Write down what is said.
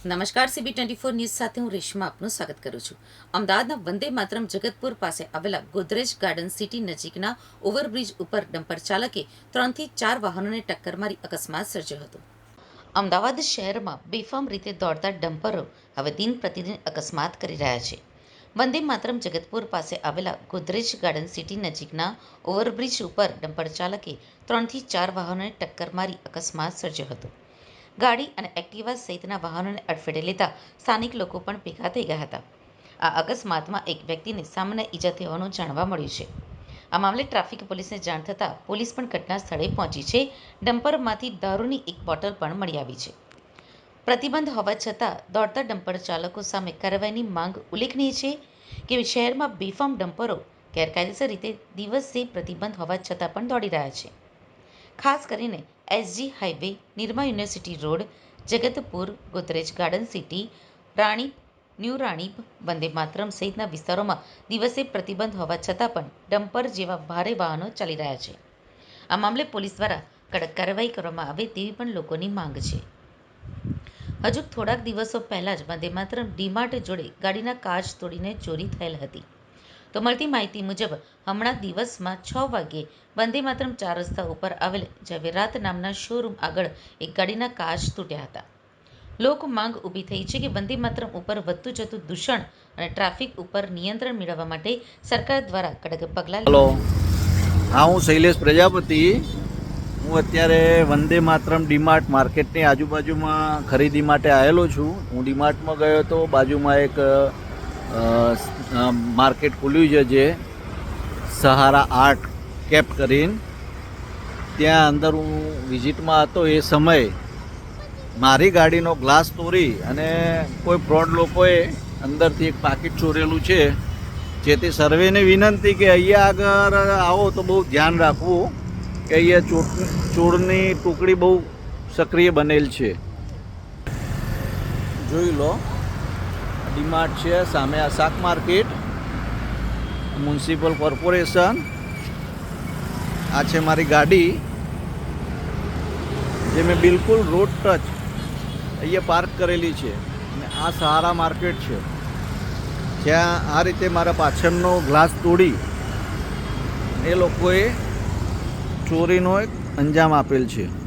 નમસ્કાર CB twenty four news સાથે હું રેશમા આપનું સ્વાગત કરું છું. અમદાવાદના વંદે માતરમ જગતપુર પાસે આવેલા ગોદરેજ ગાર્ડન સિટી નજીકના ઓવરબ્રિજ ઉપર ડમ્પર ચાલકે ત્રણથી ચાર વાહનોને ટક્કર મારી અકસ્માત સર્જ્યો હતો. અમદાવાદ શહેરમાં બેફામ રીતે દોડતા ડમ્પરો હવે દિન પ્રતિદિન અકસ્માત કરી રહ્યા છે. વંદે માતરમ જગતપુર પાસે આવેલા ગોદરેજ ગાર્ડન સિટી નજીકના ઓવરબ્રિજ ઉપર ડમ્પર ચાલકે ત્રણથી ચાર વાહનોને ટક્કર મારી અકસ્માત સર્જ્યો હતો. ગાડી અને એક્ટિવા સહિતના વાહનોને અડફેટે લેતા સ્થાનિક લોકો પણ ભેગા થઈ ગયા હતા. આ અકસ્માતમાં એક વ્યક્તિને સામાન્ય ઈજા થવાનું જાણવા મળ્યું છે. આ મામલે ટ્રાફિક પોલીસને જાણ થતાં પોલીસ પણ ઘટના સ્થળે પહોંચી છે. ડમ્પરમાંથી દારૂની એક બોટલ પણ મળી આવી છે. પ્રતિબંધ હોવા છતાં દોડતા ડમ્પર ચાલકો સામે કાર્યવાહીની માંગ ઉલ્લેખનીય છે કે શહેરમાં બેફામ ડમ્પરો ગેરકાયદેસર રીતે દિવસે પ્રતિબંધ હોવા છતાં પણ દોડી રહ્યા છે. ખાસ કરીને SG highway Nirma university road Jagatpur Godrej garden city Ranip new Ranip Vande Mataram સહિતના વિસ્તારોમાં દિવસે પ્રતિબંધ હોવા છતાં પણ ડમ્પર જેવા ભારે વાહનો ચાલી રહ્યા છે. આ મામલે પોલીસ દ્વારા કડક કાર્યવાહી કરવામાં આવે તેવી પણ લોકોની માંગ છે. હજુ થોડાક દિવસો પહેલાં જ વંદે માતરમ ડીમાર્ટ જોડે ગાડીના કાચ તોડીને ચોરી થયેલ હતી. તો મળતી માહિતી મુજબ, હમણાં દિવસમાં છ વાગ્યે વંદે માતરમ ચાર રસ્તા ઉપર આવેલ ઝવેરાત નામના શોરૂમ આગળ એક ગાડીના કાચ તૂટ્યા હતા. લોક માંગ ઊભી થઈ છે કે વંદે માતરમ ઉપર વધતું જતું દૂષણ અને ટ્રાફિક ઉપર નિયંત્રણ મેળવવા માટે સરકાર દ્વારા કડક પગલાં હલો. હા, હું શૈલેષ પ્રજાપતિ. હું અત્યારે વંદે માતરમ ડીમાર્ટ માર્કેટની આજુબાજુમાં ખરીદી માટે આવેલો છું. હું ડીમાર્ટમાં ગયો હતો બાજુમાં એક માર્કેટ ખુલ્યું છે જે સહારા આર્ટ કેપ કરીને. ત્યાં અંદર હું વિઝિટમાં હતો એ સમયે. મારી ગાડીનો ગ્લાસ તોડી અને કોઈ ફ્રોડ લોકોએ અંદરથી એક પાકીટ ચોરેલું છે. જેથી સર્વેને વિનંતી કે અહીંયા આગળ આવો તો બહુ ધ્યાન રાખવું કે અહીંયા ચોર, ચોરની ટુકડી બહુ સક્રિય બનેલ છે. જોઈ લો. ડીમાર્ટ છે, સામે આ શાક માર્કેટ, મ્યુનિસિપલ કોર્પોરેશન. આ છે મારી ગાડી, જે મેં બિલકુલ રોડ ટચ અહીંયા પાર્ક કરેલી છે. અને આ સહારા માર્કેટ છે. જ્યાં આ રીતે મારા પાછળનો ગ્લાસ તોડી એ લોકોએ ચોરીનો એક અંજામ આપેલ છે.